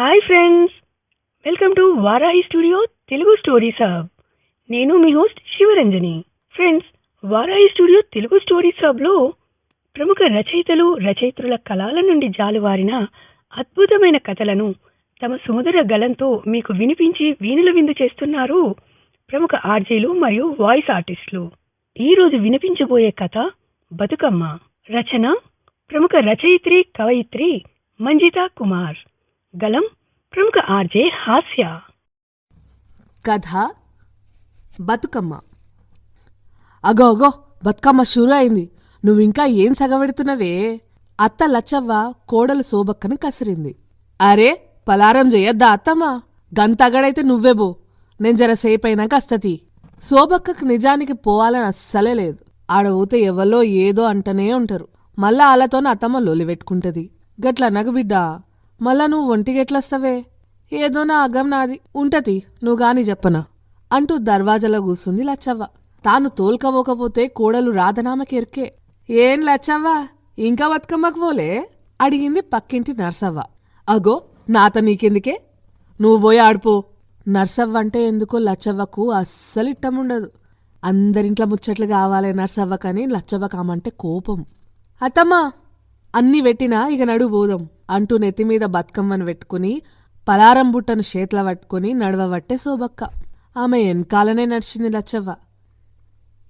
Hi friends welcome to Varahi studio Telugu stories hub నేను మీ host Sivaranjani friends Varahi studio Telugu stories హబ్లో ప్రముఖ రచయితలు రచయిత్రుల కళల నుండి జాలువారిన అద్భుతమైన కథలను తమ సుమధుర గలంతో మీకు వినిపించి వీణుల విందు చేస్తున్నారు ప్రముఖ ఆర్జీలు మరియు వాయిస్ ఆర్టిస్టులు ఈరోజు వినిపించబోయే కథ బతుకమ్మ. రచన ప్రముఖ రచయిత్రి కవయిత్రి మంజితా కుమార్. గలం ప్రముఖ ఆర్జే హాస్య. కథ బతుకమ్మ. అగో అగో బతుకమ్మ షురు అయింది నువ్వింకా ఏం సగబెడుతున్నవే? అత్త లచ్చవ్వ కోడలు శోభక్కని కసిరింది. అరే పలారం చేయొద్దా అత్తమ్మ? గంతగడైతే నువ్వేబో నేను జర సేపైనాక అస్తతి. శోభక్కకు నిజానికి పోవాలని అస్సలే లేదు. ఆడ పోతే ఎవలో ఏదో అంటనే ఉంటారు. మళ్ళా వాళ్ళతోనే అత్తమ్మ లొలి పెట్టుకుంటది. గట్ల నగ బిడ్డా మళ్ళా నువ్వు ఒంటిగెట్లొస్తావే ఏదో నా అగం నాది. ఉంటది నువ్వు గాని చెప్పనా? అంటూ దర్వాజలో కూసుంది లచ్చవ్వ. తాను తోల్కపోకపోతే కోడలు రాధనామకెరికే ఏం లచ్చవ్వ? ఇంకా బతుకమ్మకు పోలే? అడిగింది పక్కింటి నర్సవ్వ. అగో నాత నీకెందుకే? నువ్వు పోయి ఆడిపో. నర్సవ్వ అంటే ఎందుకో లచ్చవ్వకు అస్సలు ఇట్టముండదు అందరింట్లో ముచ్చట్లు కావాలి నర్సవ్వ కానీ లచ్చవ్వ కామంటే కోపం. అత్తమ్మా అన్ని పెట్టినా ఇక నడు పోదాం అంటూ నెత్తిమీద బతుకమ్మను పెట్టుకుని పలారం బుట్టను చేతిలో పట్టుకుని నడవబట్టే శోభక్క ఆమె వెనకాలనే నడిచింది లచ్చవ్వ.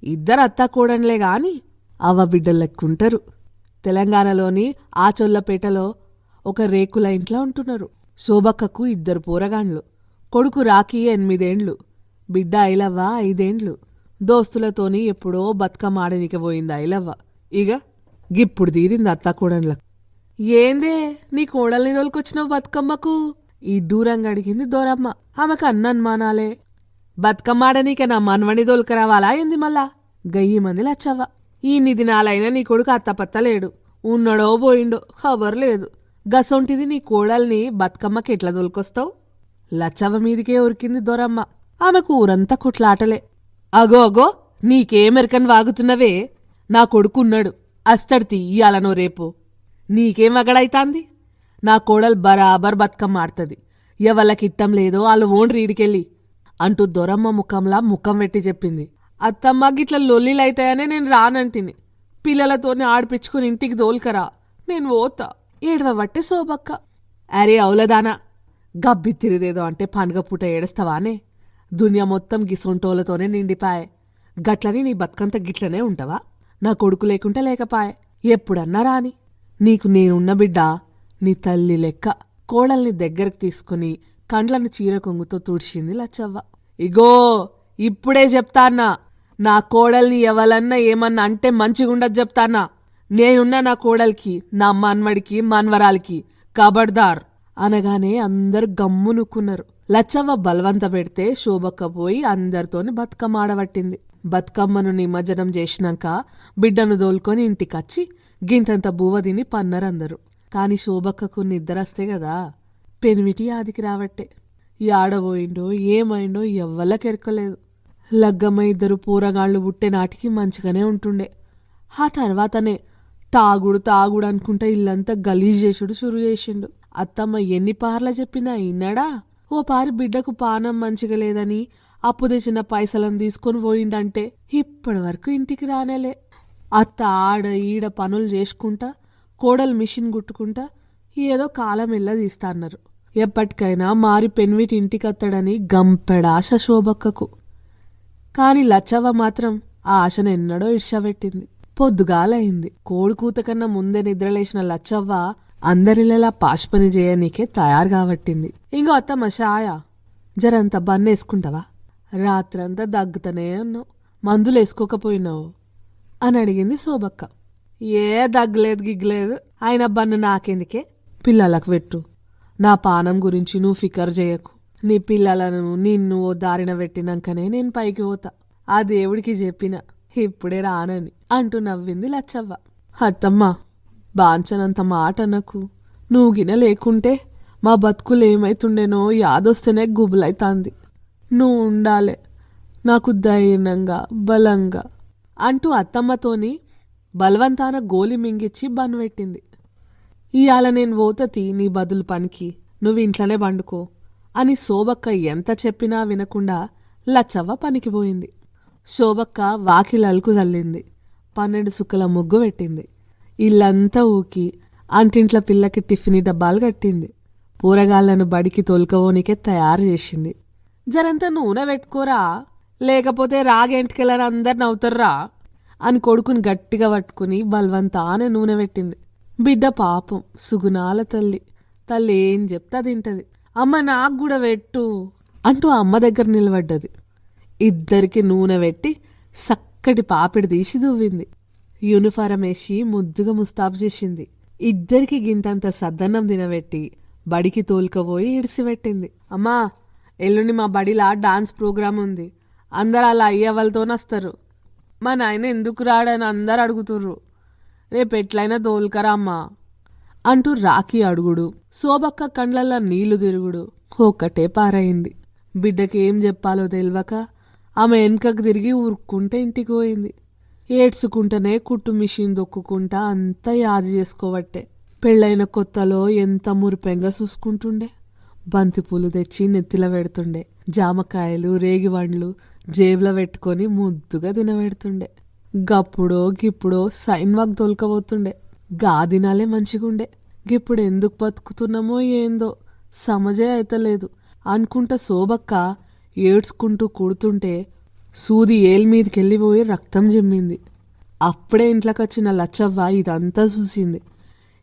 ఇద్దరు అత్త కూడంలే గాని అవ్వ బిడ్డలెక్కుంటారు. తెలంగాణలోని ఆచొల్లపేటలో ఒక రేకుల ఇంట్లో ఉంటున్నారు. శోభక్కకు ఇద్దరు పోరగాండ్లు. కొడుకు రాఖీ ఎనిమిదేండ్లు. బిడ్డ ఐలవ్వ ఐదేండ్లు. దోస్తులతోని ఎప్పుడో బతుకమ్మ ఆడనికపోయింది ఐలవ్వ. ఇక గిప్పుడు తీరింది అత్త కూడంలకు ఏందే నీ కోడల్ని దొలుకొచ్చినావు బతుకమ్మకు? ఈ దూరంగా అడిగింది దోరమ్మ. ఆమెకు అన్న అనుమానాలే. బతుకమ్మాడనీకే నా మనవని దొలకరావాలా ఏంది మళ్ళా? గయ్యి మంది లచ్చవ్వ. ఇన్ని దినాలైనా నీ కొడుకు అత్తపత్తలేడు. ఉన్నడో పోయిండో ఖబర్ లేదు. గసొంటిది నీ కోడల్ని బతుకమ్మకి ఎట్లా దొలికొస్తావు లచ్చవ్వ మీదికే ఉరికింది దొరమ్మ. ఆమెకు ఊరంతా కుట్లాటలే. అగో అగో నీకేమెరకని వాగుతున్నవే? నా కొడుకున్నాడు. అస్తడితి ఇయ్యాలనో రేపు. నీకేం వగడైతాంది? నా కోడలు బరాబర్ బతుకమ్మ ఆడుతుంది. ఎవళ్ళకి లేదో వాళ్ళు ఓన్ రీడికెళ్ళి అంటూ దొరమ్మ ముఖంలా ముఖం పెట్టి చెప్పింది. అత్తమ్మ గిట్ల లొల్లిలైతాయనే నేను రానంటిని. పిల్లలతోనే ఆడిపించుకుని ఇంటికి దోల్కరా. నేను ఓతా ఏడవబట్టే శోభక్క అరే అవులదానా గబ్బిత్తిరిదేదో అంటే పండుగ పూట ఏడుస్తావానే? దునియా మొత్తం గిసొంటోలతోనే నిండిపాయే. గట్లని నీ బతుకంత గిట్లనే ఉంటావా? నా కొడుకు లేకుంటే లేకపాయే. ఎప్పుడన్నా రాని. నీకు నేనున్న బిడ్డా నీ తల్లి లెక్క కోడల్ని దగ్గరకు తీసుకుని కండ్లను చీర కొంగుతో తుడిచింది లచ్చవ్వ. ఇగో ఇప్పుడే చెప్తాన్నా నా కోడల్ని ఎవలన్నా ఏమన్నా అంటే మంచిగుండదు చెప్తానా నేనున్న నా కోడలికి నా మన్వడికి మన్వరాలికి కబడ్దార్ అనగానే అందరు గమ్మునుకున్నారు లచ్చవ్వ బలవంత పెడితే శోభక్క పోయి అందరితోని బతుకమ్మ ఆడబట్టింది. బతుకమ్మను నిమజ్జనం చేసినాక బిడ్డను దోలుకొని ఇంటికచ్చి గింతంత బువ్వ తిని పన్నరందరు. కాని శోభక్కకు నిద్రస్తే కదా పెనిమిటి ఆదికి రావట్టే. ఆడబోయిండో ఏమైండో ఎవ్వలకెరకలేదు లగ్గమ్మ ఇద్దరు పూరగాళ్ళు పుట్టే నాటికి మంచిగానే ఉంటుండే. ఆ తర్వాతనే తాగుడు తాగుడు అనుకుంటా ఇల్లంతా గలీజ్ చేసుడు షురు చేసిండు. అత్తమ్మ ఎన్ని పార్ల చెప్పినా ఇన్నాడా? ఓ పారి బిడ్డకు పానం మంచిగా లేదని అప్పు తెచ్చిన పైసలను తీసుకొని పోయిండంటే ఇప్పటి వరకు ఇంటికి రానేలే. అత్త ఆడ ఈడ పనులు చేసుకుంటా కోడలు మిషన్ కుట్టుకుంటా ఏదో కాలం ఎల్ల తీస్తాన్నారు. ఎప్పటికైనా మారి పెన్విటి ఇంటికత్తడని గంపెడాశ శోభక్కకు. కాని లచ్చవ్వ మాత్రం ఆ ఆశను ఎన్నడో ఇడ్చబెట్టింది. పొద్దుగాలయింది. కోడికూత కన్నా ముందే నిద్రలేసిన లచ్చవ్వ అందరిలా పాష్పని చేయనీకే తయారు కాబట్టింది ఇంకో అత్తమ్మ షాయ జరంత బన్నేసుకుంటావా? రాత్రంతా దగ్గుతనే ఉన్నావు. మందులు వేసుకోకపోయినావు అని అడిగింది శోభక్క. ఏ దగ్గలేదు గిగ్గలేదు ఆయన బన్ను నాకెందుకే? పిల్లలకు పెట్టు. నా పానం గురించి నువ్వు ఫికర్ చేయకు నీ పిల్లలను నిన్ను ఓ దారిన పెట్టినాకనే నేను పైకి పోతా. ఆ దేవుడికి చెప్పిన ఇప్పుడే రానని అంటూ నవ్వింది లచ్చవ్వ. అత్తమ్మ బాంచనంత మాట నాకు నువ్వు గిన లేకుంటే మా బతుకులు ఏమైతుండేనో యాదొస్తేనే గుబులైతాంది. నువ్వు ఉండాలే నాకు ధైర్యంగా బలంగా అంటూ అత్తమ్మతోని బలవంతాన గోలి మింగిచ్చి బనువెట్టింది ఇవాళ నేను పోతతి నీ బదులు పనికి నువ్వు ఇంట్లోనే పండుకో అని శోభక్క ఎంత చెప్పినా వినకుండా లచ్చవ్వ పనికిపోయింది శోభక్క వాకిలలుకు చల్లింది పన్నెండు సుక్కల ముగ్గు పెట్టింది. ఇల్లంతా ఊకి అంటింట్ల పిల్లకి టిఫిన్ డబ్బాలు కట్టింది. పూరగాళ్ళను బడికి తోలుకోవనికే తయారు చేసింది. జరంత నూనె పెట్టుకోరా? లేకపోతే రాగెంటికెళ్ళని అందరు నవ్వుతారా అని కొడుకుని గట్టిగా పట్టుకుని బలవంతానే నూనె పెట్టింది. బిడ్డ పాపం సుగుణాల తల్లి. తల్లి ఏం చెప్తా తింటది. అమ్మ నాకు కూడా పెట్టు అంటూ అమ్మ దగ్గర నిలబడ్డది. ఇద్దరికి నూనె పెట్టి సక్కటి పాపిడి తీసి దువ్వింది. యూనిఫారం వేసి ముద్దుగా ముస్తాబు చేసింది. ఇద్దరికి గింతంత సద్దన్నం తినబెట్టి బడికి తోలుకపోయి ఇడిసిపెట్టింది అమ్మా ఎల్లుండి మా బడిలా డాన్స్ ప్రోగ్రాం ఉంది. అందరు అలా అయ్యేవాళ్ళతోనొస్తారు మా నాయన ఎందుకు రాడని అందరు అడుగుతుర్రు. రేపు ఎట్లయినా తోలుకరా అమ్మా అంటూ రాఖీ అడుగుడు. శోభక్క కండ్లల్లో నీళ్ళు తిరుగుడు. ఒక్కటే పారైంది బిడ్డకి ఏం చెప్పాలో తెలియక ఆమె వెనుకకు తిరిగి ఊరుక్కుంటే ఇంటికి పోయింది. ఏడ్చుకుంటేనే కుట్టు మిషన్ దొక్కుకుంటా అంతా యాది చేసుకోవట్టే. పెళ్ళైన కొత్తలో ఎంత మురిపెంగా చూసుకుంటుండే. బంతిపూలు తెచ్చి నెత్తిల పెడుతుండే. జామకాయలు రేగివండ్లు జేబులో పెట్టుకొని ముద్దుగా తినబెడుతుండే. గప్పుడో గిప్పుడో సైన్ వాక్ తోలుకపోతుండే. గా దినాలే మంచిగుండే. గిప్పుడు ఎందుకు బతుకుతున్నామో ఏందో సమజే అయితలేదు. అనుకుంటా శోభక్క ఏడ్చుకుంటూ కుడుతుంటే సూది ఏల్ మీదకెళ్ళిపోయి రక్తం జమ్మింది. అప్పుడే ఇంట్లోకి వచ్చిన లచ్చవ్వ ఇదంతా చూసింది.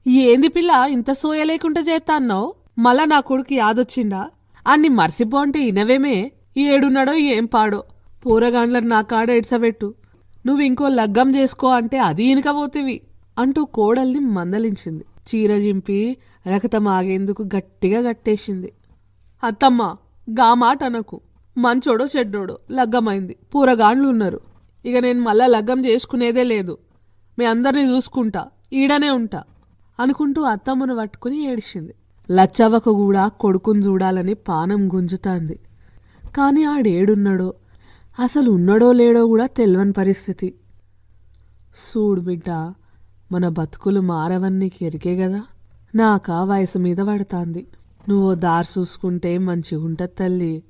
ఏంది పిల్ల ఇంత సోయ లేకుండా చేస్తాన్నావు మళ్ళా నా కొడుకు యాదొచ్చిండా? అన్ని మర్సిపో అంటే ఇనవేమే? ఏడున్నాడో ఏం పాడో? పూరగాండ్లను నా కాడ ఎడ్సబెట్టు నువ్వు ఇంకో లగ్గం చేసుకో అంటే అది ఇనకపోతేవి అంటూ కోడల్ని మందలించింది. చీర జింపి రకతం ఆగేందుకు గట్టిగా గట్టేసింది. అత్తమ్మ గా మాట అనకు. మంచోడో చెడ్డోడో లగ్గమైంది. పూరగాండ్లు ఉన్నారు ఇక నేను మళ్ళా లగ్గం చేసుకునేదే లేదు. మీ అందరినీ చూసుకుంటా. ఈడనే ఉంటా అనుకుంటూ అత్తమ్మను పట్టుకుని ఏడిచింది. లచ్చవ్వకు కూడా కొడుకుని చూడాలని పానం గుంజుతాంది. కాని ఆడేడున్నాడో? అసలు ఉన్నాడో లేడో కూడా తెలియని పరిస్థితి. సూడు బిడ్డ మన బతుకులు మారవన్నీ ఎరికే కదా నాకా వయసు మీద పడుతాంది. నువ్వు దారి చూసుకుంటే మంచిగుంటది తల్లి.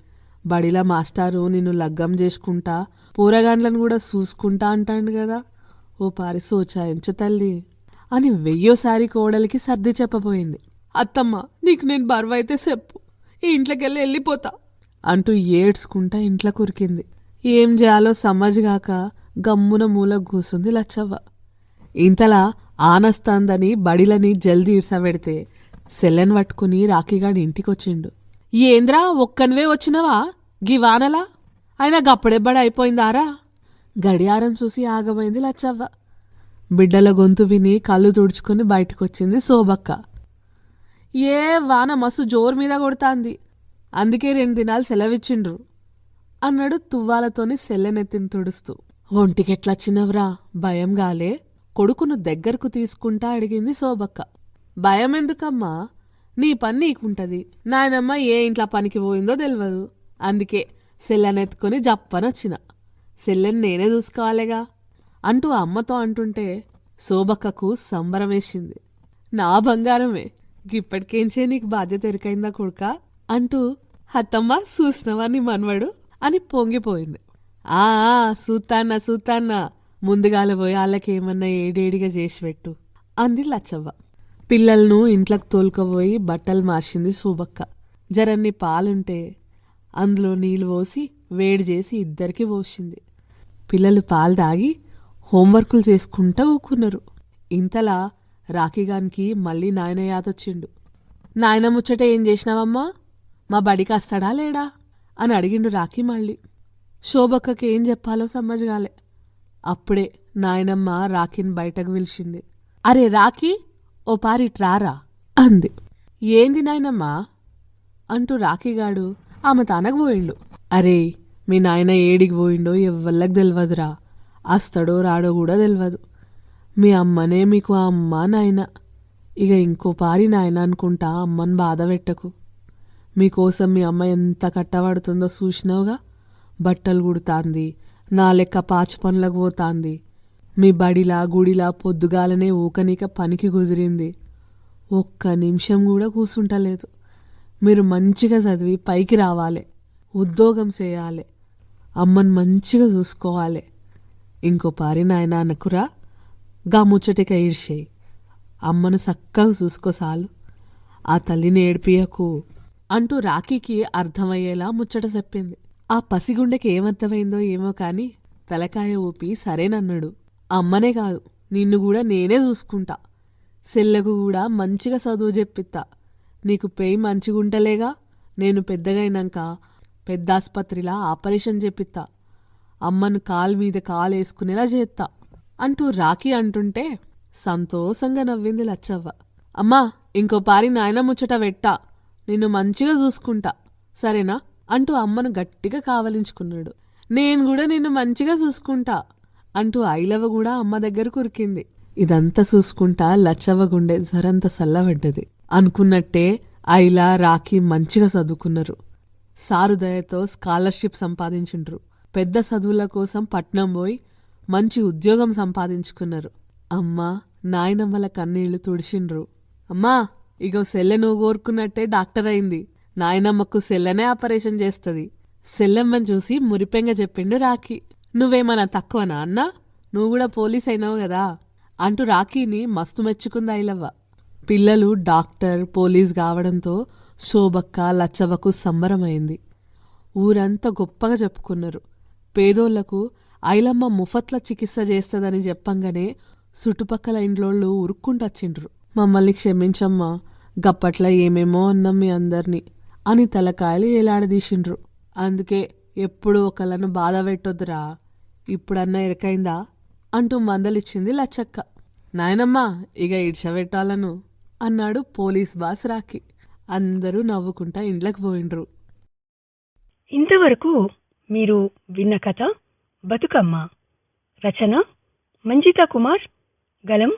బడిల మాస్టారు నిన్ను లగ్గం చేసుకుంటా పూరగాండ్లను కూడా చూసుకుంటా అంటాండు కదా. ఓ పారి సోచాయించు తల్లి. అని వెయ్యోసారి కోడలికి సర్ది చెప్పబోయింది. అత్తమ్మ నీకు నేను బరువైతే చెప్పు. ఈ ఇంట్లోకెళ్ళి వెళ్ళిపోతా. అంటూ ఏడ్చుకుంటా ఇంట్లో కురికింది. ఏం చేయాలో సమ్మజ్గాక గమ్మున మూల కూసుంది లచ్చవ్వ. ఇంతలా ఆనస్తాందని బడిలని జల్దీ ఇడ్సబెడితే సెల్లెన్ పట్టుకుని రాఖీగాడి ఇంటికొచ్చిండు. ఏంద్రా ఒక్కనివే వచ్చినవా? గివానలా? అయినా గప్పుడెబ్బడ అయిపోయిందారా? గడియారం చూసి ఆగమైంది లచ్చవ్వ. బిడ్డల గొంతు విని కళ్ళు తుడుచుకుని బయటకొచ్చింది శోభక్క. ఏ వాన మస్తు జోరు మీద కొడతాంది. అందుకే రెండు దినాలు సెలవిచ్చిండ్రు అన్నాడు తువ్వాలతోని సెల్లెనెత్తిని తుడుస్తూ. ఒంటికెట్లొచ్చినవ్రా? భయం గాలే? కొడుకును దగ్గరకు తీసుకుంటా అడిగింది శోభక్క. భయం ఎందుకమ్మా నీ పని నీకుంటది. నాయనమ్మ ఏ ఇంట్లో పనికి పోయిందో తెలియదు అందుకే సెల్లెనెత్తుకొని జప్పనొచ్చిన. సెల్లెని నేనే చూసుకోవాలిగా అంటూ అమ్మతో అంటుంటే శోభక్కకు సంబరమేసింది నా బంగారమే గిప్పటికేంచే నీకు బాధ్యత ఎరికైందా కొడుక? అంటూ హత్తమ్మ చూసినవా నీ మనవడు అని పొంగిపోయింది. ఆ ఆ, సూతాన్నా సూతాన్నా ముందుగాల పోయి వాళ్ళకేమన్నా ఏడేడిగా చేసి పెట్టు అంది లచ్చవ్వ. పిల్లలను ఇంట్లోకి తోలుకపోయి బట్టలు మార్చింది సూబక్క జరన్ని పాలుంటే అందులో నీళ్ళు పోసి వేడి చేసి ఇద్దరికి పోసింది. పిల్లలు పాలు తాగి హోంవర్కులు చేసుకుంటా ఊకున్నారు. ఇంతలా రాఖీగానికి మళ్ళీ నాయన యాదొచ్చిండు నాయన ముచ్చట ఏం చేసినావమ్మా? మా బడికి వస్తాడా లేడా? అని అడిగిండు రాఖీ మళ్ళీ. శోభక్కకి ఏం చెప్పాలో సమ్మజగాలే అప్పుడే నాయనమ్మ రాఖీని బయటకు పిలిచింది. అరే రాఖీ ఓ పారి ట్రారా? అంది. ఏంది నాయనమ్మా? అంటూ రాఖీగాడు ఆమె తనకు పోయిండు. అరే మీ నాయన ఏడికి పోయిండో ఎవ్వళ్ళకి తెలియదురా అస్తడో రాడో కూడా తెలియదు మీ అమ్మనే మీకు ఆ అమ్మ నాయన. ఇక ఇంకో పారి నాయన అనుకుంటా అమ్మని బాధ పెట్టకు. మీకోసం మీ అమ్మ ఎంత కట్టబడుతుందో చూసినావుగా? బట్టలు కుడుతాంది నా లెక్క పాచి పనులకు పోతాంది. మీ బడిలా గుడిలా పొద్దుగాలనే ఊకనీక పనికి కుదిరింది. ఒక్క నిమిషం కూడా కూసుంటలేదు. మీరు మంచిగా చదివి పైకి రావాలి. ఉద్యోగం చేయాలి. అమ్మని మంచిగా చూసుకోవాలి. ఇంకో పారి నాయన అనకురా. గా ముచ్చటిక ఈడ్చేయి అమ్మను చక్కగా చూసుకో చాలు. ఆ తల్లిని ఏడిపియకు అంటూ రాఖీకి అర్థమయ్యేలా ముచ్చట చెప్పింది. ఆ పసిగుండెకి ఏమర్థమైందో ఏమో కాని తలకాయ ఊపి సరేనన్నాడు. అమ్మనే కాదు నిన్ను కూడా నేనే చూసుకుంటా. సెల్లకు కూడా మంచిగా చదువు చెప్పిత్తా. నీకు పెయి మంచిగుంటలేగా? నేను పెద్దగైనాక పెద్ద ఆస్పత్రిలా ఆపరేషన్ చెప్పిత్తా. అమ్మను కాలు మీద కాలు వేసుకునేలా చేత్తా. అంటూ రాఖీ అంటుంటే సంతోషంగా నవ్వింది లచ్చవ్వ. అమ్మా ఇంకో పారి నాయన ముచ్చట వెట్టా. నిన్ను మంచిగా చూసుకుంటా. సరేనా? అంటూ అమ్మను గట్టిగా కావలించుకున్నాడు. నేను కూడా నిన్ను మంచిగా చూసుకుంటా. అంటూ ఐలవ కూడా అమ్మ దగ్గర కురికింది. ఇదంతా చూసుకుంటా లచ్చవ్వ గుండె జరంత సల్లబడ్డది అనుకున్నట్టే ఐలా రాఖీ మంచిగా చదువుకున్నారు సారుదయతో స్కాలర్షిప్ సంపాదించుండ్రు. పెద్ద చదువుల కోసం పట్నం పోయి మంచి ఉద్యోగం సంపాదించుకున్నారు. అమ్మా నాయనమ్మల కన్నీళ్ళు తుడిచిండ్రు. అమ్మా ఇగో సెల్లె నువ్వు కోరుకున్నట్టే డాక్టర్ అయింది. నాయనమ్మకు సెల్లనే ఆపరేషన్ చేస్తుంది. సెల్లెమ్మని చూసి మురిపెంగ చెప్పిండు రాఖీ. నువ్వేమన్నా తక్కువనా అన్నా? నువ్వు కూడా పోలీస్ అయినావు కదా. అంటూ రాఖీని మస్తు మెచ్చుకుంది ఐలవ్వ. పిల్లలు డాక్టర్ పోలీస్ కావడంతో శోభక్క లచ్చవ్వకు సంబరమైంది. ఊరంతా గొప్పగా చెప్పుకున్నారు. పేదోళ్ళకు ఐలమ్మ ముఫత్ల చికిత్స చేస్తదని చెప్పంగానే చుట్టుపక్కల ఇండ్లోళ్ళు ఉరుక్కుంటొచ్చిండ్రు. మమ్మల్ని క్షమించమ్మా గప్పట్ల ఏమేమో అన్నాం మీ అందర్నీ అని తలకాయలు ఏలాడదీసిండ్రు. అందుకే ఎప్పుడు ఒకళ్ళను బాధ పెట్టొద్దురా. ఇప్పుడన్నా ఎరకైందా అంటూ మందలిచ్చింది లచ్చక్క. నాయనమ్మా ఇక ఇడ్చబెట్టాలను అన్నాడు పోలీస్ బాస్ రాకి అందరూ నవ్వుకుంటా ఇండ్లకు పోయిండ్రు. ఇంతవరకు మీరు విన్న కథ బతుకమ్మ. రచన మంజితా కుమార్ గలం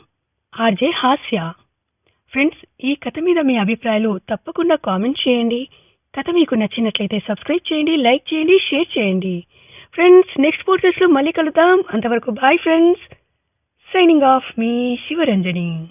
ఆర్జే హాస్య. ఫ్రెండ్స్ ఈ కథ మీద మీ అభిప్రాయాలు తప్పకుండా కామెంట్ చేయండి. కథ మీకు నచ్చినట్లయితే సబ్స్క్రైబ్ చేయండి లైక్ చేయండి షేర్ చేయండి. ఫ్రెండ్స్ నెక్స్ట్ పోడ్కాస్ట్లో మళ్ళీ కలుద్దాం. అంతవరకు బాయ్ ఫ్రెండ్స్ సైనింగ్ ఆఫ్ మీ శివరంజని.